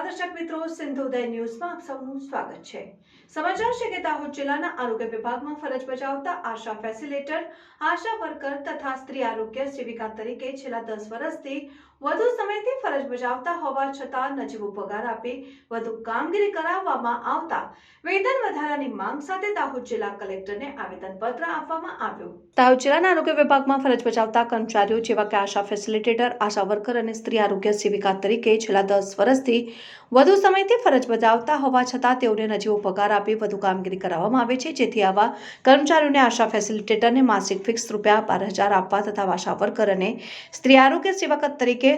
દર્શક મિત્રો સિંધુદય ન્યૂઝમાં આપ સૌનું સ્વાગત છે. સમાચાર છે કે દાહોદ જિલ્લાના આરોગ્ય વિભાગમાં ફરજ બજાવતા આશા ફેસિલેટર આશા વર્કર તથા સ્ત્રી આરોગ્ય સેવિકા તરીકે છેલ્લા દસ વર્ષથી વધુ સમયથી ફરજ બજાવતા હોવા છતાં નજીવો પગાર આપી વધુ કામગીરી કરાવવામાં આવતા વેતન વધારાની માંગ સાથે દાહોદ જિલ્લા કલેક્ટરને આવેદનપત્ર આપવામાં આવ્યું. દાહોદ જિલ્લાના આરોગ્ય વિભાગમાં ફરજ બજાવતા કર્મચારીઓ જેવા કે આશા ફેસિલિટેટર આશા વર્કર અને સ્ત્રી આરોગ્ય સેવિકા તરીકે છેલ્લા દસ વર્ષથી વધુ સમયથી ફરજ બજાવતા હોવા છતાં તેઓને નજીવો પગાર આપી વધુ કામગીરી કરાવવામાં આવે છે, જેથી આવા કર્મચારીઓને આશા ફેસિલિટેટરને માસિક ફિક્સ રૂપિયા બાર હજાર આપવા તથા આશા વર્કર અને સ્ત્રી આરોગ્ય સેવક તરીકે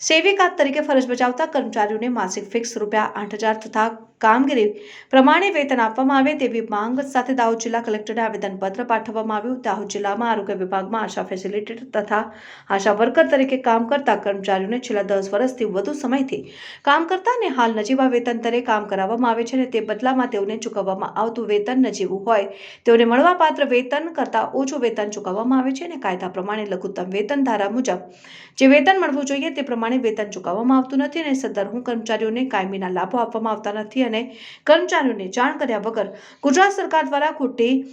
સેવિકા તરીકે ફરજ બજાવતા કર્મચારીઓને માસિક ફિક્સ રૂપિયા આઠ હજાર તથા કામગીરી પ્રમાણે વેતન આપવામાં આવે તેવી માંગ સાથે દાહોદ જિલ્લા કલેક્ટરને આવેદનપત્ર પાઠવવામાં આવ્યું. દાહોદ જિલ્લામાં આરોગ્ય વિભાગમાં આશા ફેસિલિટેટર તથા આશા વર્કર તરીકે કામ કરતા કર્મચારીઓને છેલ્લા દસ વર્ષથી વધુ સમયથી કામ કરતા અને હાલ નજીવા વેતન દરે કામ કરાવવામાં આવે છે અને તે બદલામાં તેઓને ચૂકવવામાં આવતું વેતન નજીવું હોય તેઓને મળવાપાત્ર વેતન કરતાં ઓછું વેતન ચૂકવવામાં આવે છે અને કાયદા પ્રમાણે લઘુત્તમ વેતન ધારા મુજબ જે વેતન મળવું જોઈએ તે પ્રમાણે વેતન ચૂકવવામાં આવતું નથી અને સદર કર્મચારીઓને કાયમીના લાભો આપવામાં આવતા નથી અને કર્મચારીઓને જાણ કર્યા વગર ગુજરાત સરકાર દ્વારા ખોટી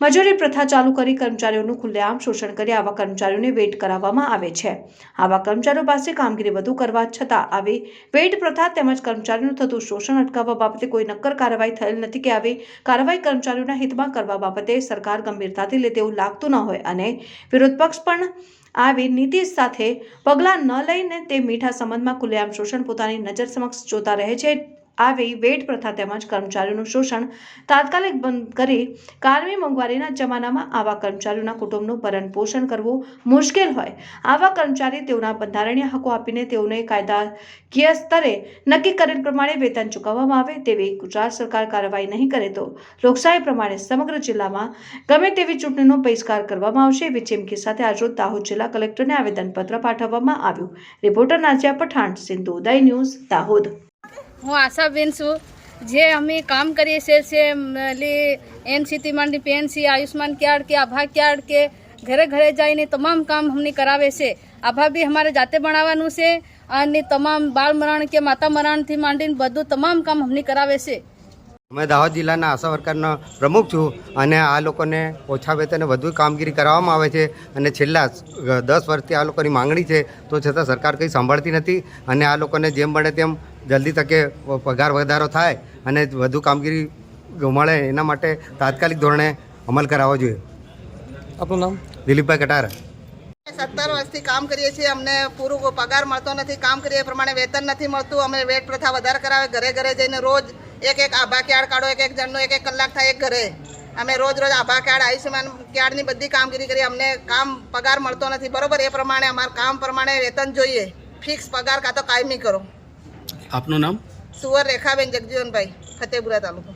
મજૂરી પ્રથા ચાલુ કરી કર્મચારીઓનું ખુલ્લેઆમ શોષણ કરી આવા કર્મચારીઓને વેટ કરાવવામાં આવે છે. આવા કર્મચારીઓ પાસે કામગીરી વધુ કરવા છતાં આવી વેટ પ્રથા તેમજ કર્મચારીઓનું થતું શોષણ અટકાવવા બાબતે કોઈ નક્કર કાર્યવાહી થયેલ નથી કે આવી કાર્યવાહી કર્મચારીઓના હિતમાં કરવા બાબતે સરકાર ગંભીરતાથી લે તેવું લાગતું ન હોય અને વિરોધ પક્ષ પણ આવી નીતિ સાથે પગલાં ન લઈને તે મીઠા સંબંધમાં ખુલ્લેઆમ શોષણ પોતાની નજર સમક્ષ જોતા રહે છે. આવી વેટ પ્રથા તેમજ કર્મચારીઓનું શોષણ તાત્કાલિક બંધ કરી કારમી મોંઘવારીના જમાનામાં આવા કર્મચારીઓના કુટુંબનું ભરણ પોષણ કરવું મુશ્કેલ હોય. આવા કર્મચારી તેઓના બંધારણીય હકો આપીને તેઓને કાયદાકીય સ્તરે નક્કી કરેલ પ્રમાણે વેતન ચૂકવવામાં આવે તેવી ગુજરાત સરકાર કાર્યવાહી નહીં કરે તો લોકશાહી પ્રમાણે સમગ્ર જિલ્લામાં ગમે તેવી ચૂંટણીનો બહિષ્કાર કરવામાં આવશે એવી ચીમકી સાથે આજરોજ દાહોદ જિલ્લા કલેક્ટરને આવેદનપત્ર પાઠવવામાં આવ્યું. Reporter Nazia Pathan, Sindhu Uday news Dahod. હું આશાબેન છું. જે અમે કામ કરીએ છીએ, છે લી એનસીથી માંડી, પીએનસી આયુષ્માન કાર્ડ કે આભા કાર્ડ કે ઘરે ઘરે જઈને તમામ કામ અમને કરાવે છે. આભા બી અમારે જાતે બનાવવાનું છે અને તમામ બાળ મરણ કે માતા મરણથી માંડીને બધું તમામ કામ અમને કરાવે છે. અમે દાહોદ જિલ્લાના આશા વર્કરનો પ્રમુખ છું અને આ લોકોને ઓછા વેતને વધુ કામગીરી કરાવવામાં આવે છે અને છેલ્લા દસ વર્ષથી આ લોકોની માંગણી છે તો છતાં સરકાર કંઈ સાંભળતી નથી અને આ લોકોને જેમ બને તેમ જલ્દી તકે પગાર વધારો થાય અને વધુ કામગીરી મળે એના માટે તાત્કાલિક ધોરણે અમલ કરાવવો જોઈએ. આપનું નામ? દિલીપભાઈ કટાર. સત્તર વર્ષથી કામ કરીએ છીએ અમને પૂરું પગાર મળતો નથી કામ કરીએ એ પ્રમાણે વેતન નથી મળતું અમે વેટ પ્રથા વધારે કરાવે ઘરે ઘરે જઈને રોજ એક એક આભા કાર્ડ કાઢો એક એક જણનો એક એક કલાક થાય એક ઘરે. અમે રોજ રોજ આભા કાર્ડ આયુષ્યમાન કાર્ડની બધી કામગીરી કરી અમને કામ પગાર મળતો નથી. બરોબર એ પ્રમાણે અમારા કામ પ્રમાણે વેતન જોઈએ. ફિક્સ પગાર કાં તો કાયમી કરો. આપનું નામ? સુવર રેખાબેન જગજીવનભાઈ ફતેપુરા તાલુકો.